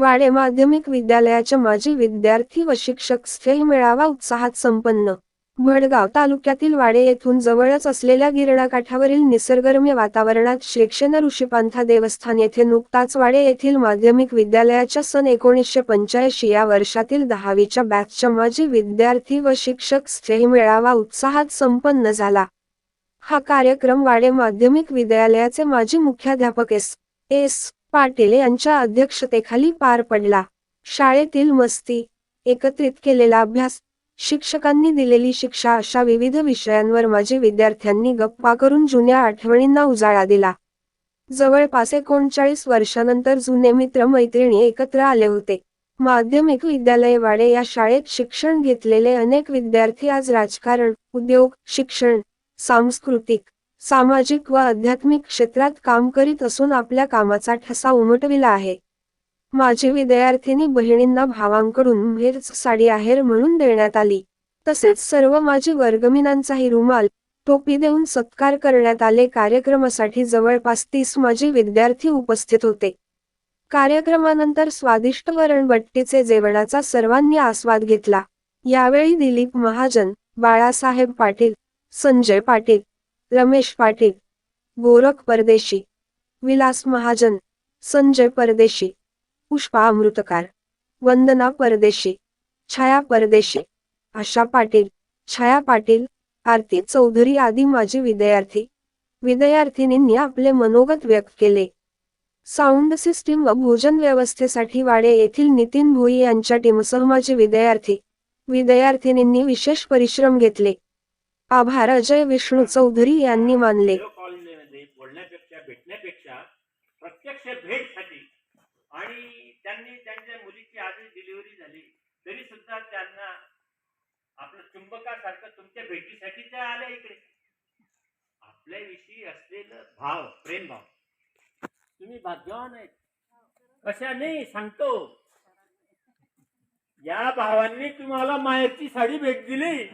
वाडे माध्यमिक विद्यालयाच्या माजी विद्यार्थी व शिक्षक स्थेय मेळावा उत्साहात संपन्न. भडगाव तालुक्यातील वाडे येथून जवळच असलेल्या गिरणाकाठावरील निसर्गरम्य वातावरणात श्रीक्षण ऋषीपांथा देवस्थान येथे नुकताच वाडे येथील माध्यमिक विद्यालयाच्या सन एकोणीसशे पंच्याऐंशी या वर्षातील दहावीच्या बॅचच्या माजी विद्यार्थी व शिक्षक स्थेय मेळावा उत्साहात संपन्न झाला. हा कार्यक्रम वाडे माध्यमिक विद्यालयाचे माजी मुख्याध्यापक एस एस पाटील यांच्या अध्यक्षतेखाली पार पडला. शाळेतील मस्ती एकत्रित केलेला अभ्यास शिक्षकांनी दिलेली शिक्षा अशा विविध विषयांवर माझे विद्यार्थ्यांनी गप्पा करून जुन्या आठवणींना उजाळा दिला. जवळपास एकोणचाळीस वर्षानंतर जुने मित्र मैत्रिणी एकत्र आले होते. माध्यमिक विद्यालय वाडे या शाळेत शिक्षण घेतलेले अनेक विद्यार्थी आज राजकारण उद्योग शिक्षण सांस्कृतिक सामाजिक व आध्यात्मिक क्षेत्रात काम करीत असून आपल्या कामाचा ठसा उमटविला आहे. माझी विद्यार्थिनी बहिणींना भावांकडून मेरच साडी आहेर म्हणून देण्यात आली. तसेच सर्व माझी वर्गमिनांचाही रुमाल टोपी देऊन सत्कार करण्यात आले. कार्यक्रमासाठी जवळपास तीस माझी विद्यार्थी उपस्थित होते. कार्यक्रमानंतर स्वादिष्ट वरणबट्टीचे जेवणाचा सर्वांनी आस्वाद घेतला. यावेळी दिलीप महाजन बाळासाहेब पाटील संजय पाटील रमेश पाटील गोरख परदेशी विलास महाजन संजय परदेशी पुष्पा अमृतकार वंदना परदेशी छाया परदेशी आशा पाटील छाया पाटील आरती चौधरी आदी माजी विद्यार्थी. विद्यार्थिनींनी आपले मनोगत व्यक्त केले. साऊंड सिस्टीम व भोजन व्यवस्थेसाठी वाडे येथील नितीन भोई यांच्या टीमसह माजी विद्यार्थी. विद्यार्थिनींनी विशेष परिश्रम घेतले. आभार. अजय विष्णू चौधरी यांनी मानले. बोलण्यापेक्षा भेटण्यापेक्षा प्रत्यक्ष भेटसाठी आणि त्यांनी त्यांच्या मुलीची आधी डिलिव्हरी झाली तरी सुद्धा त्यांना आपलं चुंबकासारखं तुमच्या भेटीसाठी ते आले इकडे. आपल्याविषयी असलेलं भाव प्रेम भाव तुम्ही भाग्यवान आहेत. कशा नाही सांगतो. या भावांनी तुम्हाला मायाची साडी भेट दिली.